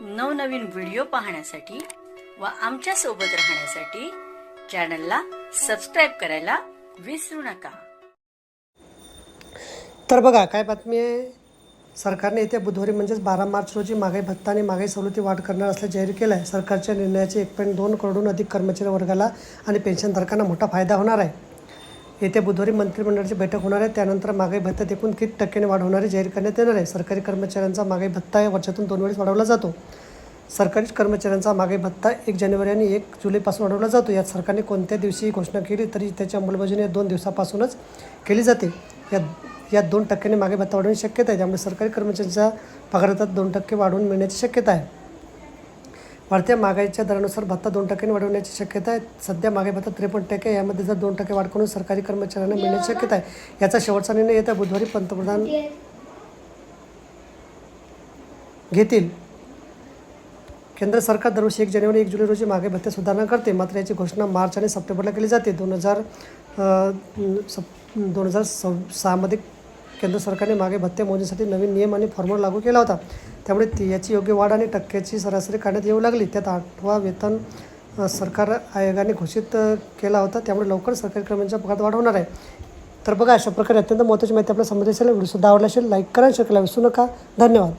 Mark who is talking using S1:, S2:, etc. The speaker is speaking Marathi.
S1: नवनवीन व्हिडिओ पाहण्यासाठी व आमच्यासोबत राहण्यासाठी चॅनलला सबस्क्राईब करायला विसरू नका.
S2: तर बघा काय बातमी आहे? सरकारने येत्या बुधवारी म्हणजेच बारा मार्च रोजी महागाई भत्ता आणि महागाई सवलती वाढ करणार असल्याचे जाहीर केलं आहे सरकारच्या निर्णयाचे एक पॉईंट दोन करोडहून अधिक कर्मचारी वर्गाला आणि पेन्शनधारकांना मोठा फायदा होणार आहे. येत्या बुधवारी मंत्रिमंडळाची बैठक होणार आहे. त्यानंतर महागाई भत्त्यात एकूण किती टक्क्याने वाढ होणारे जाहीर करण्यात येणार आहे. सरकारी कर्मचाऱ्यांचा महागाई भत्ता या वर्षातून दोन वेळेस वाढवला जातो. सरकारी कर्मचाऱ्यांचा मागे भत्ता एक जानेवारी आणि एक जुलैपासून वाढवला जातो. यात सरकारने कोणत्या दिवशी घोषणा केली तरी त्याची अंमलबजावणी या दोन दिवसापासूनच केली जाते. या यात दोन टक्क्याने मागे भत्ता वाढवण्याची शक्यता आहे. त्यामुळे सरकारी कर्मचाऱ्यांच्या पगारात दोन टक्के वाढवून मिळण्याची शक्यता आहे. वाढत्या महागाईच्या दरानुसार भत्ता दोन टक्क्यांनी वाढवण्याची शक्यता आहे. सध्या महागाई भत्ता त्रेपन्न टक्के यामध्ये जर दोन टक्के वाढ करून सरकारी कर्मचाऱ्यांना मिळण्याची शक्यता आहे याचा शेवटचा निर्णय येत्या बुधवारी पंतप्रधान घेतील. केंद्र सरकार दरवर्षी एक जानेवारी एक जुलै रोजी महागाई भत्ते सुधारणा करते. मात्र याची घोषणा मार्च आणि सप्टेंबरला केली जाते. दोन हजार सप दोन हजार सहामध्ये केंद्र सरकारने मागे भत्ते मोजण्यासाठी नवीन नियम आणि फॉर्म्युला लागू केला होता. त्यामुळे ती याची योग्य वाढ आणि टक्क्याची सरासरी काढण्यात येऊ लागली. त्यात आठवा वेतन सरकार आयोगाने घोषित केला होता. त्यामुळे लवकर सरकारी कर्मचाऱ्यांच्या पगारात वाढ होणार आहे. तर बघा अशा प्रकारे अत्यंत महत्त्वाची माहिती आपल्या समजली असेल व्हिडिओसुद्धा आवडला असेल लाईक करा शेअर विसरू नका. धन्यवाद.